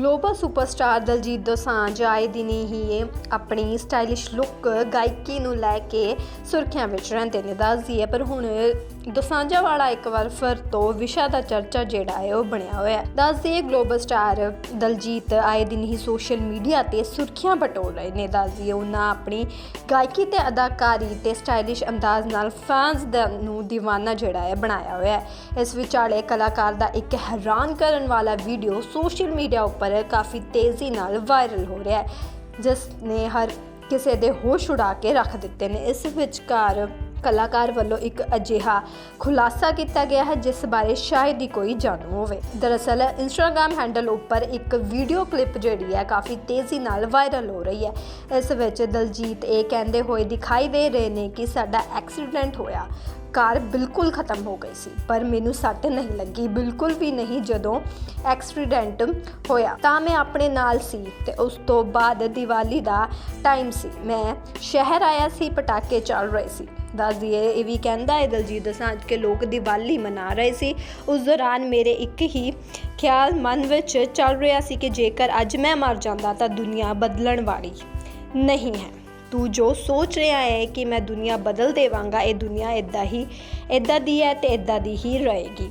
Global superstar Daljit Dosanjh ਆਏ ਦਿਨੀ ਹੀ ਆਪਣੀ ਸਟਾਈਲਿਸ਼ ਲੁੱਕ ਗਾਇਕੀ ਨੂੰ ਲੈ ਕੇ ਸੁਰਖੀਆਂ ਵਿੱਚ ਰਹਿੰਦੇ ਨੇ, ਦੱਸਦੀ ਹੈ। ਪਰ ਹੁਣ ਦੋਸਾਂਝਾ ਵਾਲਾ ਇੱਕ ਵਾਰ ਫਿਰ ਤੋਂ ਵਿਸ਼ਾ ਦਾ ਚਰਚਾ ਜਿਹੜਾ ਹੈ ਉਹ ਬਣਿਆ ਹੋਇਆ ਹੈ। ਦੱਸਦੀ ਗਲੋਬਲ ਸਟਾਰ ਦਲਜੀਤ ਆਏ ਦਿਨ ਹੀ ਸੋਸ਼ਲ ਮੀਡੀਆ ਤੇ ਸੁਰਖੀਆਂ ਬਟੋਰ ਰਹੇ ਨੇ। ਦੱਸਦੀ ਉਹਨਾਂ ਆਪਣੀ ਗਾਇਕੀ ਤੇ ਅਦਾਕਾਰੀ ਤੇ ਸਟਾਈਲਿਸ਼ ਅੰਦਾਜ਼ ਨਾਲ ਫੈਨਸ ਦਾ ਨੂੰ دیਵਾਨਾ ਜਿਹੜਾ ਹੈ ਬਣਾਇਆ ਹੋਇਆ ਹੈ। ਇਸ ਵਿਚਾਲੇ ਕਲਾਕਾਰ ਦਾ ਇੱਕ ਹੈਰਾਨ ਕਰਨ ਵਾਲਾ ਵੀਡੀਓ ਸੋਸ਼ਲ ਮੀਡੀਆ ਉੱਪਰ ਕਾਫੀ ਤੇਜ਼ੀ ਨਾਲ ਵਾਇਰਲ ਹੋ ਰਿਹਾ ਹੈ, ਜਿਸ ਨੇ ਹਰ ਕਿਸੇ ਦੇ ਹੋਸ਼ ਉਡਾ ਕੇ ਰੱਖ ਦਿੱਤੇ ਨੇ। ਇਸ ਵਿਚਕਾਰ ਕਲਾਕਾਰ ਵੱਲੋਂ ਇੱਕ ਅਜਿਹਾ ਖੁਲਾਸਾ ਕੀਤਾ ਗਿਆ ਹੈ, ਜਿਸ ਬਾਰੇ ਸ਼ਾਇਦ ਹੀ ਕੋਈ ਜਾਣੂ ਹੋਵੇ। ਦਰਅਸਲ ਇੰਸਟਾਗ੍ਰam ਹੈਂਡਲ ਉੱਪਰ ਇੱਕ ਵੀਡੀਓ ਕਲਿੱਪ ਜਿਹੜੀ ਹੈ, ਕਾਫੀ ਤੇਜ਼ੀ ਨਾਲ ਵਾਇਰਲ ਹੋ ਰਹੀ ਹੈ। ਇਸ ਵਿੱਚ ਦਲਜੀਤ ਇਹ ਕਹਿੰਦੇ ਹੋਏ ਦਿਖਾਈ ਦੇ ਰਹੇ ਨੇ ਕਿ ਸਾਡਾ ਐਕਸੀਡੈਂਟ ਹੋਇਆ। ਕਾਰ ਬਿਲਕੁਲ ਖਤਮ ਹੋ ਗਈ ਸੀ, ਪਰ ਮੈਨੂੰ ਸੱਟ ਨਹੀਂ ਲੱਗੀ, ਬਿਲਕੁਲ ਵੀ ਨਹੀਂ ਜਦੋਂ ਐਕਸੀਡੈਂਟ ਹੋਇਆ। ਤਾਂ ਮੈਂ ਆਪਣੇ ਨਾਲ ਸੀ ਤੇ ਉਸ ਤੋਂ ਬਾਅਦ ਦੀਵਾਲੀ ਦਾ ਟਾਈਮ ਸੀ। ਮੈਂ ਸ਼ਹਿਰ ਆਇਆ ਸੀ, ਪਟਾਕੇ ਚੱਲ ਰਹੇ ਸੀ। ਦੱਸ ਦਈਏ ਇਹ ਵੀ ਕਹਿੰਦਾ ਹੈ ਦਲਜੀਤ ਦੋਸਾਂਝ ਕਿ ਲੋਕ ਦੀਵਾਲੀ ਮਨਾ ਰਹੇ ਸੀ। ਉਸ ਦੌਰਾਨ ਮੇਰੇ ਇੱਕ ਹੀ ਖਿਆਲ ਮਨ ਵਿੱਚ ਚੱਲ ਰਿਹਾ ਸੀ ਕਿ ਜੇਕਰ ਅੱਜ ਮੈਂ ਮਰ ਜਾਂਦਾ ਤਾਂ ਦੁਨੀਆ ਬਦਲਣ ਵਾਲੀ ਨਹੀਂ ਹੈ। ਤੂੰ ਜੋ ਸੋਚ ਰਿਹਾ ਹੈ ਕਿ ਮੈਂ ਦੁਨੀਆ ਬਦਲ ਦੇਵਾਂਗਾ, ਇਹ ਦੁਨੀਆ ਇਦਾਂ ਹੀ ਇਦਾਂ ਦੀ ਹੈ ਤੇ ਇਦਾਂ ਦੀ ਹੀ ਰਹੇਗੀ।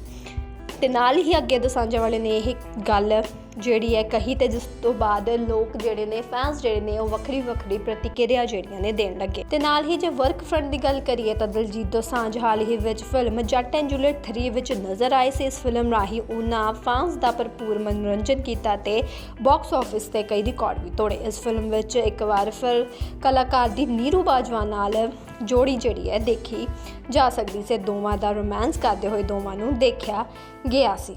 ਤੇ ਨਾਲ ਹੀ ਅੱਗੇ ਦਸਾਂਝੇ ਵਾਲੇ ਨੇ ਇਹ ਗੱਲ ਜਿਹੜੀ ਹੈ ਕਹੀ ਤੇ ਜਿਸ ਤੋਂ ਬਾਅਦ ਲੋਕ ਜਿਹੜੇ ਨੇ ਫੈਨਸ ਜਿਹੜੇ ਨੇ, ਉਹ ਵੱਖਰੀ ਵੱਖਰੀ ਪ੍ਰਤੀਕਿਰਿਆ ਜਿਹੜੀਆਂ ਨੇ ਦੇਣ ਲੱਗੇ। ਤੇ ਨਾਲ ਹੀ ਜੇ ਵਰਕ ਫਰੰਟ ਦੀ ਗੱਲ ਕਰੀਏ ਤਾਂ ਦਲਜੀਤ ਦੋਸਾਂਝ ਹਾਲ ਹੀ ਵਿੱਚ ਫਿਲਮ ਜੱਟ ਐਂਡ ਜੂਲੀਅਟ 3 ਵਿੱਚ ਨਜ਼ਰ ਆਏ ਸੀ। ਇਸ ਫਿਲਮ ਰਾਹੀਂ ਉਹਨਾਂ ਫੈਨਸ ਦਾ ਭਰਪੂਰ ਮਨੋਰੰਜਨ ਕੀਤਾ ਤੇ ਬਾਕਸ ਆਫਿਸ ਤੇ ਕਈ ਰਿਕਾਰਡ ਵੀ ਤੋੜੇ। ਇਸ ਫਿਲਮ ਵਿੱਚ ਇੱਕ ਵਾਰ ਫਿਰ ਕਲਾਕਾਰ ਦੀ ਨੀਰੂ ਬਾਜਵਾ ਨਾਲ ਜੋੜੀ ਜਿਹੜੀ ਹੈ ਦੇਖੀ ਜਾ ਸਕਦੀ ਸੀ। ਦੋਵਾਂ ਦਾ ਰੋਮਾਂਸ ਕਰਦੇ ਹੋਏ ਦੋਵਾਂ ਨੂੰ ਦੇਖਿਆ ਗਿਆ ਸੀ।